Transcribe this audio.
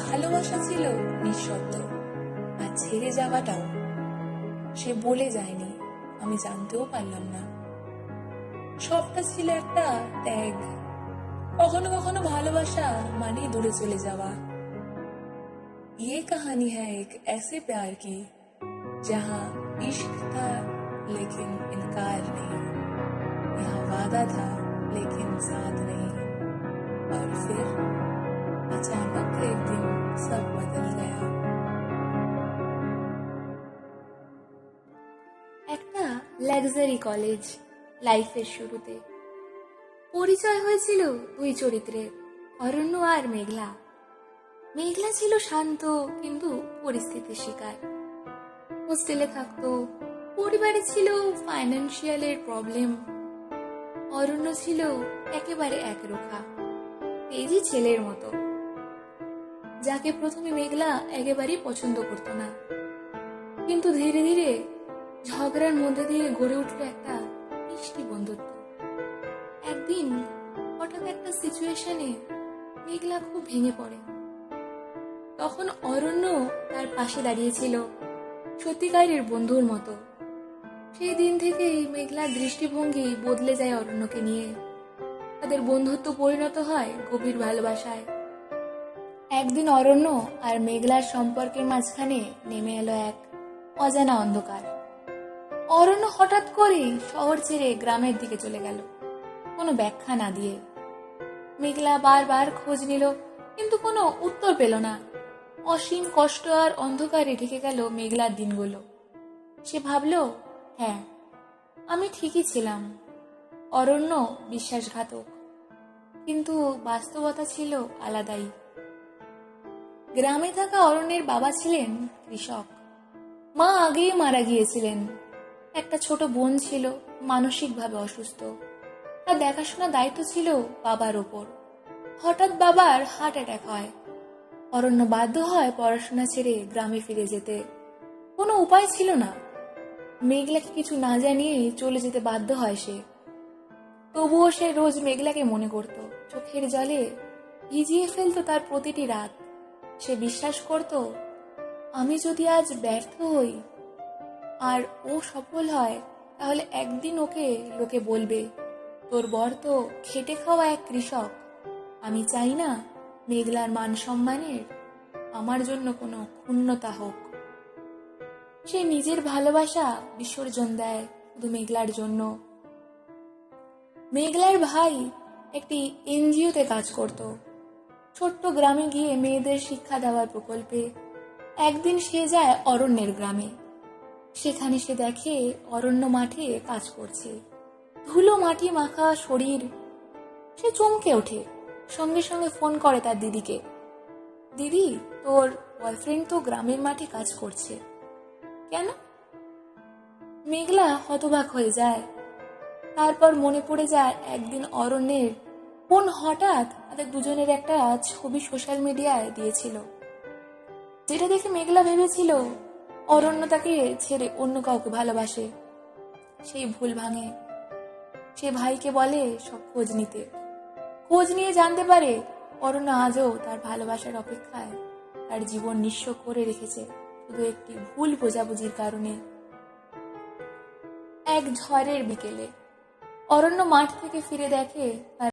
ভালোবাসা ছিল নিঃশব্দ আর ছেড়ে যাওয়াটাও সে বলে যায়নি আমি জানতেও পারলাম না সবটা ছিল একটা ত্যাগ কখনো কখনো ভালোবাসা মানেই দূরে চলে যাওয়া ये कहानी है एक ऐसे प्यार की जहां इश्क था लेकिन इनकार नहीं यहाँ वादा था लेकिन साथ नहीं और फिर अचानक एक दिन 色活的 খেয়া কলেজ লাইফের শুরুতে। পরিচয় হয়েছিল দুই চরিত্রে, অরণ্য আর মেঘলা। মেঘলা ছিল শান্ত কিন্তু পরিস্থিতির শিকার। হোস্টেলে থাকতো, পরিবারে ছিল ফাইন্যান্সিয়ালের প্রবলেম অরণ্য ছিল একেবারে একরোখা তেজি ছেলের মতো। যাকে প্রথমে মেঘলা একেবারেই পছন্দ করতো না। কিন্তু ধীরে ধীরে ঝগড়ার মধ্যে দিয়ে গড়ে উঠল একটা মিষ্টি বন্ধুত্ব। একদিন হঠাৎ একটা সিচুয়েশনে মেঘলা খুব ভেঙে পড়ে। তখন অরণ্য তার পাশে দাঁড়িয়েছিল, সত্যিকারের বন্ধুর মতো। সেই দিন থেকেই মেঘলার দৃষ্টিভঙ্গি বদলে যায় অরণ্যকে নিয়ে। তাদের বন্ধুত্ব পরিণত হয় গভীর ভালোবাসায়। একদিন অরণ্য আর মেঘলার সম্পর্কের মাঝখানে নেমে এলো এক অজানা অন্ধকার। অরণ্য হঠাৎ করেই শহর ছেড়ে গ্রামের দিকে চলে গেল। কোনো ব্যাখ্যা না দিয়ে। মেঘলা বারবার খোঁজ নিল, কিন্তু কোনো উত্তর পেল না। অসীম কষ্ট আর অন্ধকারে ঢেকে গেল মেঘলার দিনগুলো। সে ভাবল হ্যাঁ আমি ঠিকই ছিলাম। অরণ্য বিশ্বাসঘাতক। কিন্তু বাস্তবতা ছিল আলাদাই। গ্রামে থাকা অরণ্যের বাবা ছিলেন কৃষক। মা আগেই মারা গিয়েছিলেন। একটা ছোট বোন ছিল, মানসিকভাবে অসুস্থ। তার দেখাশোনা দায়িত্ব ছিল বাবার ওপর। হঠাৎ বাবার হার্ট অ্যাটাক হয়। অরণ্য বাধ্য হয় পড়াশোনা ছেড়ে গ্রামে ফিরে যেতে। কোনো উপায় ছিল না। মেঘলাকে কিছু না জানিয়ে চলে যেতে বাধ্য হয় সে। তবুও সে রোজ মেঘলাকে মনে করত। চোখের জলে ভিজিয়ে ফেলতো তার প্রতিটি রাত। সে বিশ্বাস করত, আমি যদি আজ ব্যর্থ হই আর ও সফল হয়, তাহলে একদিন ওকে লোকে বলবে, তোর বর তো খেটে খাওয়া এক কৃষক। আমি চাই না মেঘলার মান সম্মানের, আমার জন্য কোনো ক্ষুণ্ণতা হোক সে নিজের ভালোবাসা বিসর্জন দেয় শুধু মেঘলার জন্য। মেঘলার ভাই একটি এনজিওতে কাজ করত। ছোট্ট গ্রামে গিয়ে মেয়েদের শিক্ষা দেওয়ার প্রকল্পে একদিন সে যায় অরণ্যের গ্রামে। সেখানে সে দেখে অরণ্য মাঠে কাজ করছে। ধুলো মাটি মাখা শরীর, সে চমকে ওঠে। সঙ্গে সঙ্গে ফোন করে তার দিদিকে। দিদি, তোর বয়ফ্রেন্ড তো গ্রামের মাঠে কাজ করছে। কেন? মেঘলা হতবাক হয়ে যায়। তারপর মনে পড়ে যায় একদিন অরণ্যের কোন হঠাৎ তাদের দুজনের একটা ছবি সোশ্যাল মিডিয়ায় দিয়েছিল। যেটা দেখে মেঘলা ভেবেছিল, অরণ্য তাকে ছেড়ে অন্য কাউকে ভালোবাসে। সেই ভুল ভাঙে। সে ভাইকে বলে সব খোঁজ নিতে। খোঁজ নিয়ে জানতে পারে অরণ্য আজও তার ভালোবাসার অপেক্ষায় তার জীবন নিঃস্ব করে রেখেছে শুধু একটি ভুল বোঝাবুঝির কারণে। এক ঝড়ের বিকেলে অরণ্য মাঠ থেকে ফিরে দেখে